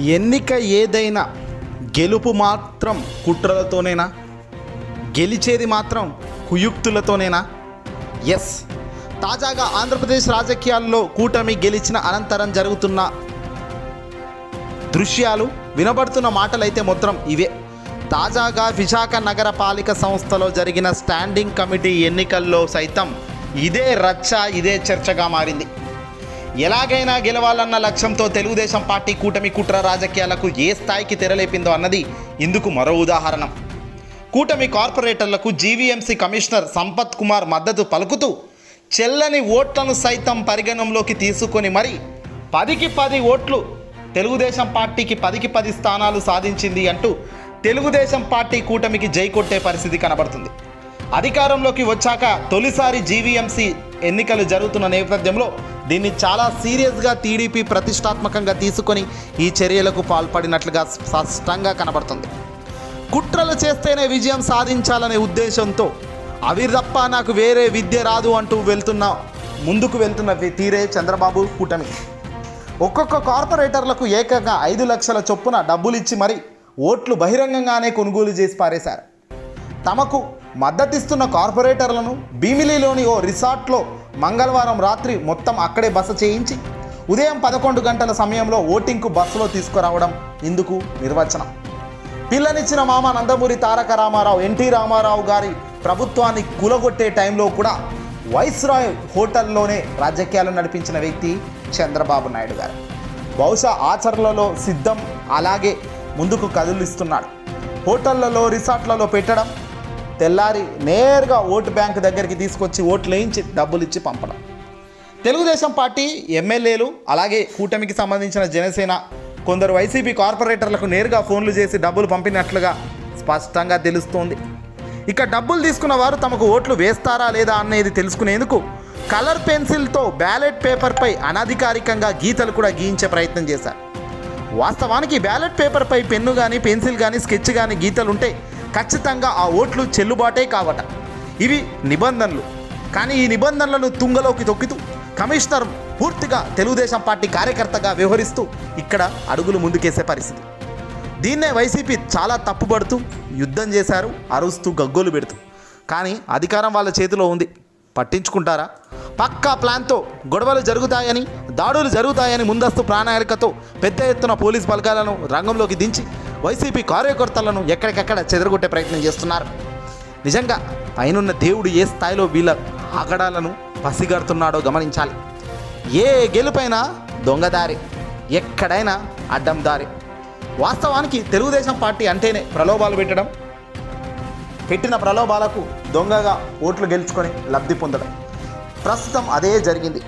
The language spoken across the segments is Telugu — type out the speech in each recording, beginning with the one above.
ఎన్నిక ఏదైనా గెలుపు మాత్రం కుట్రలతోనేనా? గెలిచేది మాత్రం కుయుక్తులతోనేనా? ఎస్ తాజాగా ఆంధ్రప్రదేశ్ రాజకీయాల్లో కూటమి గెలిచిన అనంతరం జరుగుతున్న దృశ్యాలు వినబడుతున్న మాటలైతే మొత్తం ఇవే. తాజాగా విశాఖ నగరపాలిక సంస్థలో జరిగిన స్టాండింగ్ కమిటీ ఎన్నికల్లో సైతం ఇదే రచ్చ ఇదే చర్చగా మారింది. ఎలాగైనా గెలవాలన్న లక్ష్యంతో తెలుగుదేశం పార్టీ కూటమి కుట్ర రాజకీయాలకు ఏ స్థాయికి తెరలేపిందో అన్నది ఇందుకు మరో ఉదాహరణ. కూటమి కార్పొరేటర్లకు జీవీఎంసీ కమిషనర్ సంపత్ కుమార్ మద్దతు పలుకుతూ చెల్లని ఓట్లను సైతం పరిగణంలోకి తీసుకొని మరి పదికి పది ఓట్లు తెలుగుదేశం పార్టీకి పదికి పది స్థానాలు సాధించింది అంటూ తెలుగుదేశం పార్టీ కూటమికి జై కొట్టే పరిస్థితి కనబడుతుంది. అధికారంలోకి వచ్చాక తొలిసారి జీవీఎంసీ ఎన్నికలు జరుగుతున్న నేపథ్యంలో దీన్ని చాలా సీరియస్గా టీడీపీ ప్రతిష్టాత్మకంగా తీసుకొని ఈ చర్యలకు పాల్పడినట్లుగా స్పష్టంగా కనబడుతుంది. కుట్రలు చేస్తేనే విజయం సాధించాలనే ఉద్దేశంతో అవి తప్ప నాకు వేరే విద్య రాదు అంటూ వెళ్తున్న ముందుకు వెళ్తున్న తీరే చంద్రబాబు కూటమి. ఒక్కొక్క కార్పొరేటర్లకు ఏకంగా ఐదు లక్షల చొప్పున డబ్బులిచ్చి మరీ మరి ఓట్లు బహిరంగంగానే కొనుగోలు చేసి పారేశారు. తమకు మద్దతిస్తున్న కార్పొరేటర్లను భీమిలిలోని ఓ రిసార్ట్లో మంగళవారం రాత్రి మొత్తం అక్కడే బస చేయించి ఉదయం పదకొండు గంటల సమయంలో ఓటింగ్కు బస్సులో తీసుకురావడం ఇందుకు నిర్వచనం. పిల్లనిచ్చిన మామ నందమూరి తారక రామారావు ఎన్టీ రామారావు గారి ప్రభుత్వాన్ని కూలగొట్టే టైంలో కూడా వైస్రాయ్ హోటల్లోనే రాజకీయాలు నడిపించిన వ్యక్తి చంద్రబాబు నాయుడు గారు. బహుశా ఆచరణలో సిద్ధం అలాగే ముందుకు కదులిస్తున్నాడు. హోటళ్ళలో రిసార్ట్లలో పెట్టడం తెల్లారి నేరుగా ఓటు బ్యాంక్ దగ్గరికి తీసుకొచ్చి ఓట్లు వేయించి డబ్బులు ఇచ్చి పంపడం. తెలుగుదేశం పార్టీ ఎమ్మెల్యేలు అలాగే కూటమికి సంబంధించిన జనసేన కొందరు వైసీపీ కార్పొరేటర్లకు నేరుగా ఫోన్లు చేసి డబ్బులు పంపినట్లుగా స్పష్టంగా తెలుస్తోంది. ఇక డబ్బులు తీసుకున్న వారు తమకు ఓట్లు వేస్తారా లేదా అనేది తెలుసుకునేందుకు కలర్ పెన్సిల్తో బ్యాలెట్ పేపర్పై అనధికారికంగా గీతలు కూడా గీయించే ప్రయత్నం చేశారు. వాస్తవానికి బ్యాలెట్ పేపర్పై పెన్ను కానీ పెన్సిల్ కానీ స్కెచ్ కానీ గీతలు ఉంటే ఖచ్చితంగా ఆ ఓట్లు చెల్లుబాటే కావట. ఇవి నిబంధనలు. కానీ ఈ నిబంధనలను తుంగలోకి తొక్కుతూ కమిషనర్ పూర్తిగా తెలుగుదేశం పార్టీ కార్యకర్తగా వ్యవహరిస్తూ ఇక్కడ అడుగులు ముందుకేసే పరిస్థితి. దీన్నే వైసీపీ చాలా తప్పుపడుతూ యుద్ధం చేశారు అరుస్తూ గగ్గోలు పెడుతూ. కానీ అధికారం వాళ్ళ చేతిలో ఉంది. పట్టించుకుంటారా? పక్కా ప్లాన్తో గొడవలు జరుగుతాయని దాడులు జరుగుతాయని ముందస్తు ప్రాణాళికతో పెద్ద ఎత్తున పోలీస్ బలగాలను రంగంలోకి దించి వైసీపీ కార్యకర్తలను ఎక్కడికెక్కడ చెదరగొట్టే ప్రయత్నం చేస్తున్నారు. నిజంగా పైనున్న దేవుడు ఏ స్థాయిలో వీళ్ళ ఆగడాలను పసిగడుతున్నాడో గమనించాలి. ఏ గెలుపైనా దొంగదారి ఎక్కడైనా అడ్డం దారి. వాస్తవానికి తెలుగుదేశం పార్టీ అంటేనే ప్రలోభాలు పెట్టడం పెట్టిన ప్రలోభాలకు దొంగగా ఓట్లు గెలుచుకొని లబ్ధి పొందడం. ప్రస్తుతం అదే జరిగింది.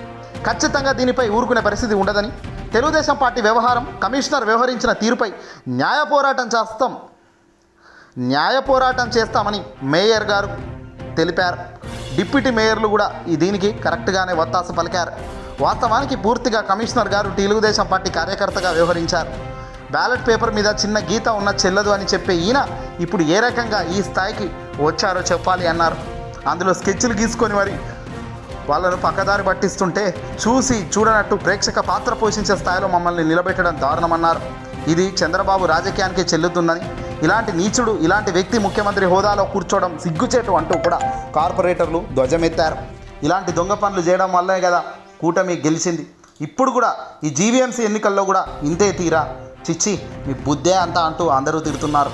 ఖచ్చితంగా దీనిపై ఊరుకునే పరిస్థితి ఉండదని తెలుగుదేశం పార్టీ వ్యవహారం కమిషనర్ వ్యవహరించిన తీరుపై న్యాయ పోరాటం చేస్తాం. న్యాయ పోరాటం చేస్తామని మేయర్ గారు తెలిపారు. డిప్యూటీ మేయర్లు కూడా ఈ దీనికి కరెక్ట్గానే వత్తాస పలికారు. వాస్తవానికి పూర్తిగా కమిషనర్ గారు తెలుగుదేశం పార్టీ కార్యకర్తగా వ్యవహరించారు. బ్యాలెట్ పేపర్ మీద చిన్న గీత ఉన్న చెల్లదు అని చెప్పే ఈయన ఇప్పుడు ఏ రకంగా ఈ స్థాయికి వచ్చారో చెప్పాలి అన్నారు. అందులో స్కెచ్లు గీసుకొని మరి వాళ్ళను పక్కదారి పట్టిస్తుంటే చూసి చూడనట్టు ప్రేక్షక పాత్ర పోషించే స్థాయిలో మమ్మల్ని నిలబెట్టడం దారుణమన్నారు. ఇది చంద్రబాబు రాజకీయానికి చెల్లుతుందని ఇలాంటి నీచుడు ఇలాంటి వ్యక్తి ముఖ్యమంత్రి హోదాలో కూర్చోవడం సిగ్గుచేటు అంటూ కూడా కార్పొరేటర్లు ధ్వజమెత్తారు. ఇలాంటి దొంగ పనులు చేయడం వల్లే కదా కూటమి గెలిచింది. ఇప్పుడు కూడా ఈ జీవీఎంసీ ఎన్నికల్లో కూడా ఇంతే తీరా. చిచ్చి మీ బుద్ధే అంతా అంటూ అందరూ తిడుతున్నారు.